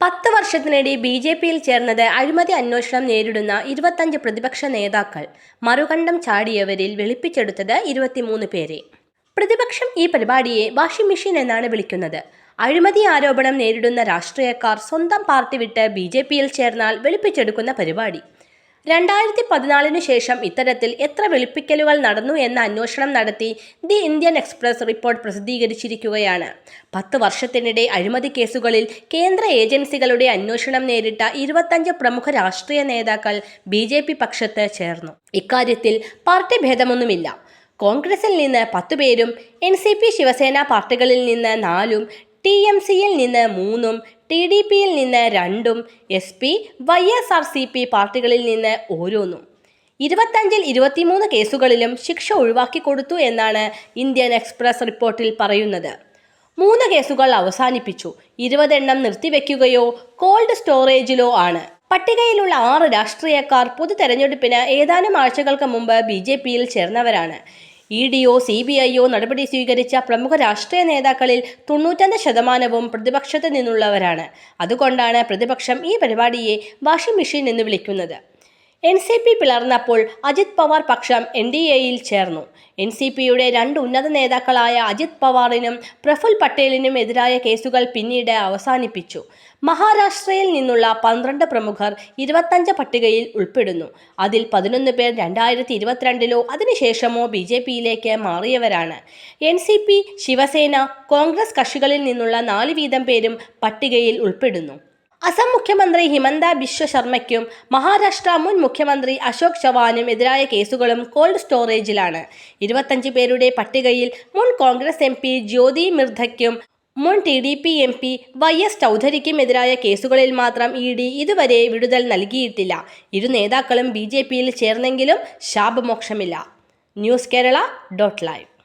പത്ത് വർഷത്തിനിടെ B J പിയിൽ ചേർന്നത് അഴിമതി അന്വേഷണം നേരിടുന്ന ഇരുപത്തഞ്ച് പ്രതിപക്ഷ നേതാക്കൾ. മറുകണ്ഠം ചാടിയവരിൽ വെളുപ്പിച്ചെടുത്തത് ഇരുപത്തിമൂന്ന് പേരെ. പ്രതിപക്ഷം ഈ പരിപാടിയെ വാഷിംഗ് മെഷീൻ എന്നാണ് വിളിക്കുന്നത്. അഴിമതി ആരോപണം നേരിടുന്ന രാഷ്ട്രീയക്കാർ സ്വന്തം പാർട്ടി വിട്ട് ബി ജെ പിയിൽ ചേർന്നാൽ വെളുപ്പിച്ചെടുക്കുന്ന പരിപാടി. രണ്ടായിരത്തി പതിനാലിനു ശേഷം ഇത്തരത്തിൽ എത്ര വെളുപ്പിക്കലുകൾ നടന്നു എന്ന അന്വേഷണം നടത്തി ദി ഇന്ത്യൻ എക്സ്പ്രസ് റിപ്പോർട്ട് പ്രസിദ്ധീകരിച്ചിരിക്കുകയാണ്. പത്ത് വർഷത്തിനിടെ അഴിമതി കേസുകളിൽ കേന്ദ്ര ഏജൻസികളുടെ അന്വേഷണം നേരിട്ട ഇരുപത്തഞ്ച് പ്രമുഖ രാഷ്ട്രീയ നേതാക്കൾ ബി ജെ പി പക്ഷത്ത് ചേർന്നു. ഇക്കാര്യത്തിൽ പാർട്ടി ഭേദമൊന്നുമില്ല. കോൺഗ്രസിൽ നിന്ന് പത്തുപേരും എൻ സി പി ശിവസേന പാർട്ടികളിൽ നിന്ന് നാലും ടി എം സിയിൽ നിന്ന് മൂന്നും ടി ഡി പിയിൽ നിന്ന് രണ്ടും S P Y S R C P പാർട്ടികളിൽ നിന്ന് ഓരോന്നും. ഇരുപത്തഞ്ചിൽ ഇരുപത്തിമൂന്ന് കേസുകളിലും ശിക്ഷ ഒഴിവാക്കി കൊടുത്തു എന്നാണ് ഇന്ത്യൻ എക്സ്പ്രസ് റിപ്പോർട്ടിൽ പറയുന്നത്. മൂന്ന് കേസുകൾ അവസാനിപ്പിച്ചു. ഇരുപതെണ്ണം നിർത്തിവെക്കുകയോ കോൾഡ് സ്റ്റോറേജിലോ ആണ്. പട്ടികയിലുള്ള ആറ് രാഷ്ട്രീയക്കാർ പൊതു തെരഞ്ഞെടുപ്പിന് ഏതാനും ആഴ്ചകൾക്ക് മുമ്പ് ബി ജെ പിയിൽ ചേർന്നവരാണ്. ഇ ഡിയോ സി ബി ഐയോ നടപടി സ്വീകരിച്ച പ്രമുഖ രാഷ്ട്രീയ നേതാക്കളിൽ തൊണ്ണൂറ്റൊന്ന് ശതമാനവും പ്രതിപക്ഷത്ത് നിന്നുള്ളവരാണ്. അതുകൊണ്ടാണ് പ്രതിപക്ഷം ഈ പരിപാടിയെ വാഷിംഗ് മെഷീൻ എന്ന് വിളിക്കുന്നത്. എൻ സി പി പിളർന്നപ്പോൾ അജിത് പവാർ പക്ഷം എൻ ഡി എയിൽ ചേർന്നു. എൻ സി പിയുടെ രണ്ട് ഉന്നത നേതാക്കളായ അജിത് പവാറിനും പ്രഫുൽ പട്ടേലിനും എതിരായ കേസുകൾ പിന്നീട് അവസാനിപ്പിച്ചു. മഹാരാഷ്ട്രയിൽ നിന്നുള്ള പന്ത്രണ്ട് പ്രമുഖർ ഇരുപത്തഞ്ച് പട്ടികയിൽ ഉൾപ്പെടുന്നു. അതിൽ പതിനൊന്ന് പേർ രണ്ടായിരത്തി ഇരുപത്തിരണ്ടിലോ അതിനുശേഷമോ ബി ജെ പിയിലേക്ക് മാറിയവരാണ്. N C P Shiv Sena Congress കക്ഷികളിൽ നിന്നുള്ള നാല് വീതം പേരും പട്ടികയിൽ ഉൾപ്പെടുന്നു. അസം മുഖ്യമന്ത്രി ഹിമന്ത ബിശ്വ ശർമ്മയ്ക്കും മഹാരാഷ്ട്ര മുൻ മുഖ്യമന്ത്രി അശോക് ചവാനും എതിരായ കേസുകളും കോൾഡ് സ്റ്റോറേജിലാണ്. ഇരുപത്തഞ്ച് പേരുടെ പട്ടികയിൽ മുൻ കോൺഗ്രസ് എം പി ജ്യോതി മിർധയ്ക്കും മുൻ T D P M P Y S ചൗധരിക്കും എതിരായ കേസുകളിൽ മാത്രം ഇ ഡി ഇതുവരെ വിടുതൽ നൽകിയിട്ടില്ല. ഇരു നേതാക്കളും ബി ജെ പിയിൽ ചേർന്നെങ്കിലും ശാപമോക്ഷമില്ല. News Kerala dot live.